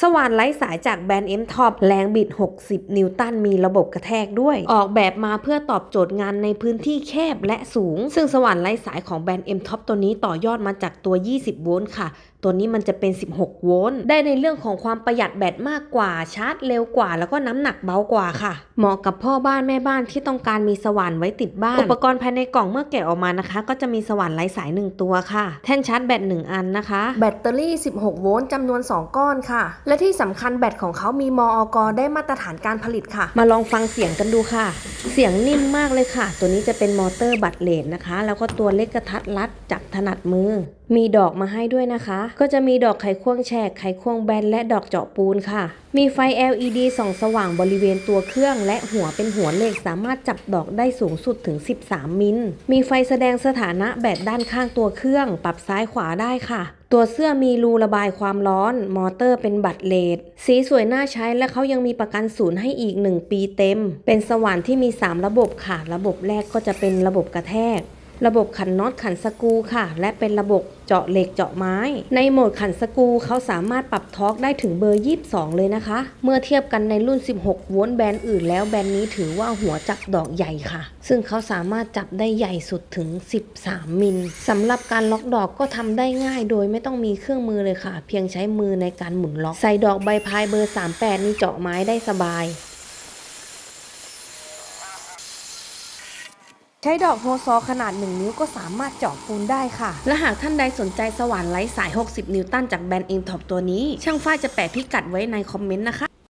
สว่านไร้สายจากแบรนด์ M Top แรงบิด 60 นิวตันมีระบบกระแทกด้วย ออกแบบมาเพื่อตอบโจทย์งานในพื้นที่แคบและสูง ซึ่งสว่านไร้สายของแบรนด์ M Top ตัวนี้ต่อยอดมาจากตัว 20 โวลต์ค่ะ ตัวนี้มันจะเป็น 16 โวลต์ ได้ในเรื่องของความประหยัดแบตมากกว่า ชาร์จเร็วกว่า แล้วก็น้ำหนักเบากว่าค่ะ เหมาะกับพ่อบ้านแม่บ้านที่ต้องการมีสว่านไว้ติดบ้าน อุปกรณ์ภายในกล่องเมื่อแกะออกมานะคะ ก็จะมีสว่านไร้สาย 1 ตัวค่ะ แท่นชาร์จแบต 1 อันนะคะ แบตเตอรี่ 16 โวลต์จำนวน 2 ก้อนค่ะ และที่สำคัญแบตของเขามีมอกได้มาตรฐานการผลิตค่ะ มาลองฟังเสียงกันดูค่ะ เสียงนิ่มมากเลยค่ะ ตัวนี้จะเป็นมอเตอร์บัตเลดนะคะ แล้วก็ตัวเล็กกระทัดรัดจับถนัดมือมีดอกมาให้ด้วยนะคะ ก็จะมีดอกไขควงแฉกไขควงแบนและดอกเจาะปูนค่ะ มีไฟ LED ส่องสว่างบริเวณตัวเครื่อง และหัวเป็นหัวเหล็กสามารถจับดอกได้สูงสุดถึง 13 มิล มีไฟแสดงสถานะแบตด้านข้างตัวเครื่อง ปรับซ้ายขวาได้ค่ะตัวเสื้อมีรูระบายความร้อน มอเตอร์เป็นบัตรเลดสีสวยน่าใช้และเขายังมีประกันศูนย์ให้อีก 1 ปีเต็ม เป็นสว่านที่มี 3 ระบบค่ะ ระบบแรกก็จะเป็นระบบกระแทก ระบบขันน็อตขันสกูค่ะ และเป็นระบบเจาะเหล็กเจาะไม้ ในโหมดขันสกูเขาสามารถปรับทอร์กได้ถึงเบอร์ 22 เลยนะคะ เมื่อเทียบกันในรุ่น 16 โวลต์แบรนด์อื่นแล้วแบรนด์นี้ถือว่าหัวจับดอกใหญ่ค่ะ ซึ่งเขาสามารถจับได้ใหญ่สุดถึง 13 มิลสำหรับการล็อกดอกก็ทำได้ง่ายโดยไม่ต้องมีเครื่องมือเลยค่ะ เพียงใช้มือในการหมุนล็อก ใส่ดอกใบพายเบอร์ 38 นี่เจาะไม้ได้สบาย ใช้ดอกโฮซอขนาด 1 นิ้วก็สามารถเจาะปูนได้ค่ะ และหากท่านใดสนใจสว่านไร้สาย 60 นิวตันจากแบรนด์อินท็อปตัวนี้ ช่างฝ้ายจะแปะพิกัดไว้ในคอมเมนต์นะคะ